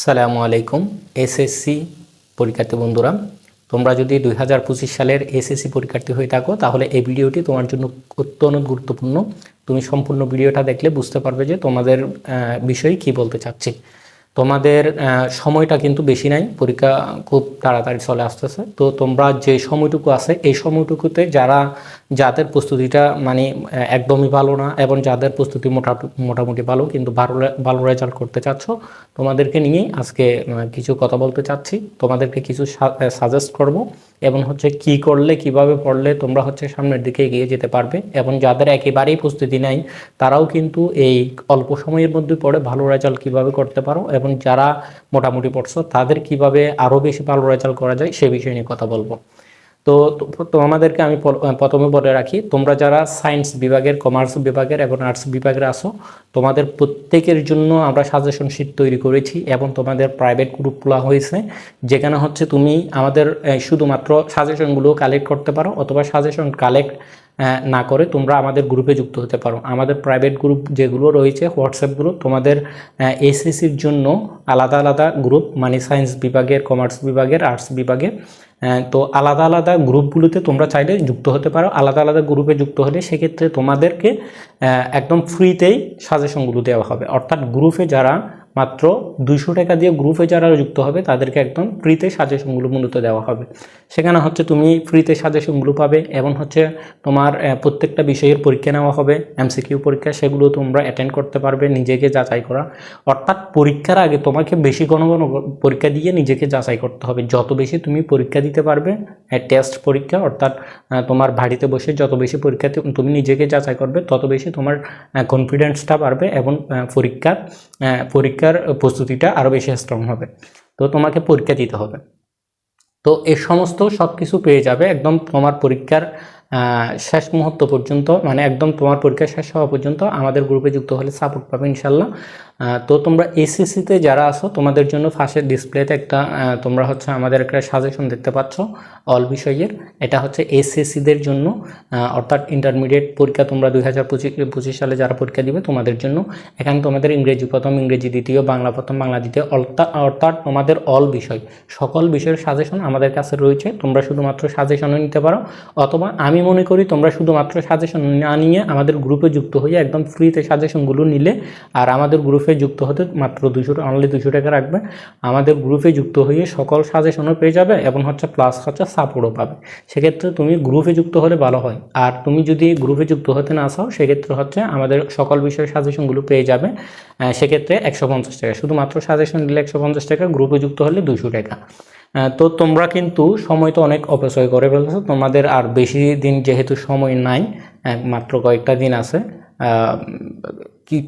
সালামু আলাইকুম, এসএসসি পরীক্ষার্থী বন্ধুরা। তোমরা যদি দুই হাজার পঁচিশ সালের এসএসসি পরীক্ষার্থী হয়ে থাকো, তাহলে এই ভিডিওটি তোমার জন্য অত্যন্ত গুরুত্বপূর্ণ। তুমি সম্পূর্ণ ভিডিওটা দেখলে বুঝতে পারবে যে তোমাদের বিষয়ে কি বলতে চাচ্ছি। তোমাদের সময়টা কিন্তু বেশি নাই, পরীক্ষা খুব তাড়াতাড়ি চলে আসতেছে। তো তোমরা যে সময়টুকু আছে, এই সময়টুকুতে যারা যাদের প্রস্তুতিটা মানে একদমই ভালো না এবং যাদের প্রস্তুতি মোটা মোটামুটি ভালো কিন্তু ভালো ভালো রেজাল্ট করতে চাচ্ছ, তোমাদেরকে নিয়েই আজকে কিছু কথা বলতে চাচ্ছি। তোমাদেরকে কিছু সাজেস্ট করব এবং হচ্ছে কি করলে, কীভাবে পড়লে তোমরা হচ্ছে সামনের দিকে এগিয়ে যেতে পারবে এবং যাদের একেবারেই প্রস্তুতি নাই, তারাও কিন্তু এই অল্প সময়ের মধ্যে পড়ে ভালো রেজাল্ট কীভাবে করতে পারো এবং যারা মোটামুটি পড়ছো, তাদের কীভাবে আরও বেশি ভালো রেজাল্ট করা যায়, সে বিষয় নিয়ে কথা বলব। তো, তো- তো আমাদেরকে আমি প্রথমে বলে রাখি, তোমরা যারা সায়েন্স বিভাগের, কমার্স বিভাগের এবং আর্টস বিভাগের আসো তোমাদের প্রত্যেকের জন্য আমরা সাজেশন শিট তৈরি করেছি এবং তোমাদের প্রাইভেট গ্রুপ খোলা হয়েছে, যেখানে হচ্ছে তুমি আমাদের শুধুমাত্র সাজেশনগুলো কালেক্ট করতে পারো অথবা সাজেশন কালেক্ট না করে তোমরা আমাদের গ্রুপে যুক্ত হতে পারো। আমাদের প্রাইভেট গ্রুপ যেগুলো রয়েছে, হোয়াটসঅ্যাপ গ্রুপ, তোমাদের এসএসসির জন্য আলাদা আলাদা গ্রুপ মানে সায়েন্স বিভাগের, কমার্স বিভাগের, আর্টস বিভাগের তো আলাদা আলাদা গ্রুপগুলোতে তোমরা চাইলে যুক্ত হতে পারো। আলাদা আলাদা গ্রুপে যুক্ত হলে সেক্ষেত্রে তোমাদেরকে একদম ফ্রিতেই সাজেশনগুলো দেওয়া হবে। অর্থাৎ গ্রুপে যারা মাত্র দুইশো টাকা দিয়ে গ্রুপে যারা যুক্ত হবে, তাদেরকে একদম ফ্রিতে সাজেশনগুলো মূলত দেওয়া হবে। সেখানে হচ্ছে তুমি ফ্রিতে সাজেশনগুলো পাবে এবং হচ্ছে তোমার প্রত্যেকটা বিষয়ের পরীক্ষা নেওয়া হবে এমসিকিউ পরীক্ষা, সেগুলো তোমরা অ্যাটেন্ড করতে পারবে নিজেকে যাচাই করা। অর্থাৎ পরীক্ষার আগে তোমাকে বেশি ঘন ঘন পরীক্ষা দিয়ে নিজেকে যাচাই করতে হবে। যত বেশি তুমি পরীক্ষা দিতে পারবে টেস্ট পরীক্ষা, অর্থাৎ তোমার বাড়িতে বসে যত বেশি পরীক্ষা তু- তুমি নিজেকে যাচাই করবে, তত বেশি তোমার কনফিডেন্সটা বাড়বে এবং পরীক্ষার পরীক্ষার প্রস্তুতিটা আরও বেশি স্ট্রং হবে। তো তোমাকে পরীক্ষা দিতে হবে। তো এই সমস্ত সব কিছু পেয়ে যাবে, একদম তোমার পরীক্ষার শেষ মুহূর্ত পর্যন্ত মানে একদম তোমার পরীক্ষা শেষ হওয়া পর্যন্ত আমাদের গ্রুপে যুক্ত হলে সাপোর্ট পাবে ইনশাল্লাহ তো তোমরা এসএসসিতে যারা আছো, তোমাদের জন্য ফার্স্টের ডিসপ্লেতে একটা তোমরা হচ্ছে আমাদের একটা সাজেশন দেখতে পাচ্ছ অল বিষয়ের। এটা হচ্ছে এসএসসিদের জন্য অর্থাৎ ইন্টারমিডিয়েট পরীক্ষা তোমরা দুই হাজার পঁচিশ সালে যারা পরীক্ষা দিবে, তোমাদের জন্য। এখানে তোমাদের ইংরেজি প্রথম, ইংরেজি দ্বিতীয়, বাংলা প্রথম, বাংলা দ্বিতীয় অর্থাৎ তোমাদের অল বিষয়। সকল বিষয়ের সাজেশন আমাদের কাছে রয়েছে, তোমরা শুধুমাত্র সাজেশনও নিতে পারো, অথবা আমি মনে করি তোমরা শুধুমাত্র সাজেশন না নিয়ে আমাদের গ্রুপে যুক্ত হয়ে একদম ফ্রিতে সাজেশনগুলো নিলে আর আমাদের গ্রুপে যুক্ত হতে মাত্র দুশো অনলি দুশো টাকা রাখবে। আমাদের গ্রুপে যুক্ত হয়ে সকল সাজেশনও পেয়ে যাবে এবং হচ্ছে প্লাস হচ্ছে সাপোর্টও পাবে। সেক্ষেত্রে তুমি গ্রুপে যুক্ত হলে ভালো হয়। আর তুমি যদি গ্রুপে যুক্ত হতে না চাও, সেক্ষেত্রে হচ্ছে আমাদের সকল বিষয়ের সাজেশনগুলো পেয়ে যাবে। সেক্ষেত্রে একশো পঞ্চাশ টাকা। শুধুমাত্র সাজেশন দিলে একশো পঞ্চাশ টাকা গ্রুপে যুক্ত হলে দুশো টাকা। তো তোমরা কিন্তু সময় তো অনেক অপচয় করে ফেলছো। তোমাদের আর বেশি দিন যেহেতু সময় নাই মাত্র কয়েকটা দিন আছে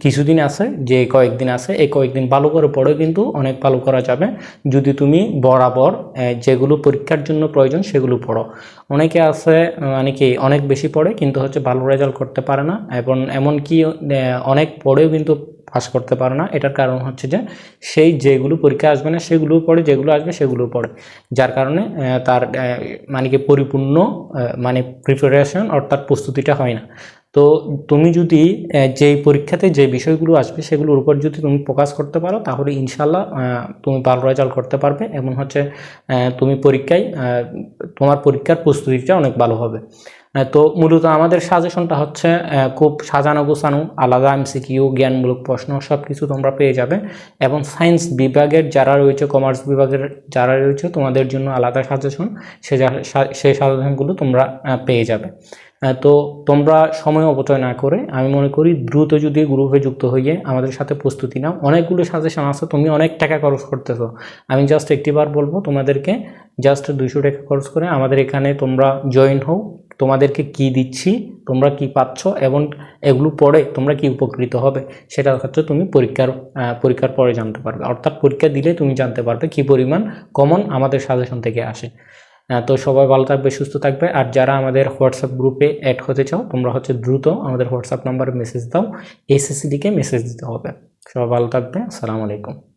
কিছুদিন আছে, যে কয়েকদিন আছে, এই কয়েকদিন ভালো করে পড়ে কিন্তু অনেক ভালো করা যাবে। যদি তুমি বরাবর যেগুলো পরীক্ষার জন্য প্রয়োজন সেগুলো পড়ো। অনেকে আছে মানে কি অনেক বেশি পড়ে কিন্তু হচ্ছে ভালো রেজাল্ট করতে পারে না এবং এমনকি অনেক পড়েও কিন্তু পাস করতে পারে না। এটার কারণ হচ্ছে যে, সেই যেগুলো পরীক্ষা আসবে না, সেগুলো পড়ে যেগুলো আসবে, সেগুলো পড়ে যার কারণে তার মানে কি পরিপূর্ণ মানে প্রিপারেশন অর্থাৎ প্রস্তুতিটা হয় না। তো তুমি যদি যেই পরীক্ষাতে যে বিষয়গুলো আসবে, সেগুলোর উপর যদি তুমি ফোকাস করতে পারো, তাহলে ইনশাল্লাহ তুমি ভালো রেজাল্ট করতে পারবে। এবং হচ্ছে তুমি পরীক্ষায় তোমার পরীক্ষার প্রস্তুতিটা অনেক ভালো হবে। তো মূলত আমাদের সাজেশনটা হচ্ছে খুব সাজানো গোছানো, আলাদা এমসিকিউ জ্ঞানমূলক প্রশ্ন সব কিছু তোমরা পেয়ে যাবে। এবং সায়েন্স বিভাগের যারা রয়েছে কমার্স বিভাগের যারা রয়েছে, তোমাদের জন্য আলাদা সাজেশন সে সেই সাজেশনগুলো তোমরা পেয়ে যাবে। তো তোমরা সময় অপচয় না করে, আমি মনে করি দ্রুত যদি গ্রুপে যুক্ত হয়ে আমাদের সাথে প্রস্তুতি নাও। অনেকগুলো সাজেশন আছে, তুমি অনেক টাকা খরচ করতেছো। আমি জাস্ট একটিবার বলব, তোমাদেরকে জাস্ট দুইশো টাকা খরচ করে আমাদের এখানে তোমরা জয়েন হও। তোমাদেরকে কি দিচ্ছি, তোমরা কি পাচ্ছ এবং এগুলো পড়ে তোমরা কি উপকৃত হবে, সেটা হচ্ছে তুমি পরীক্ষার পরীক্ষার পরে জানতে পারবে। অর্থাৎ পরীক্ষা দিলে তুমি জানতে পারবে কি পরিমাণ কমন আমাদের সাজেশন থেকে আসে। তো সবাই ভালো থাকবে, সুস্থ থাকবে। আর যারা আমাদের হোয়াটসঅ্যাপ গ্রুপে অ্যাড হতে চাও, তোমরা হচ্ছে দ্রুত আমাদের হোয়াটসঅ্যাপ নাম্বারে মেসেজ দাও এসএসসিডিকে মেসেজ দিতে হবে। সবাই ভালো থাকবে, আসসালামু আলাইকুম।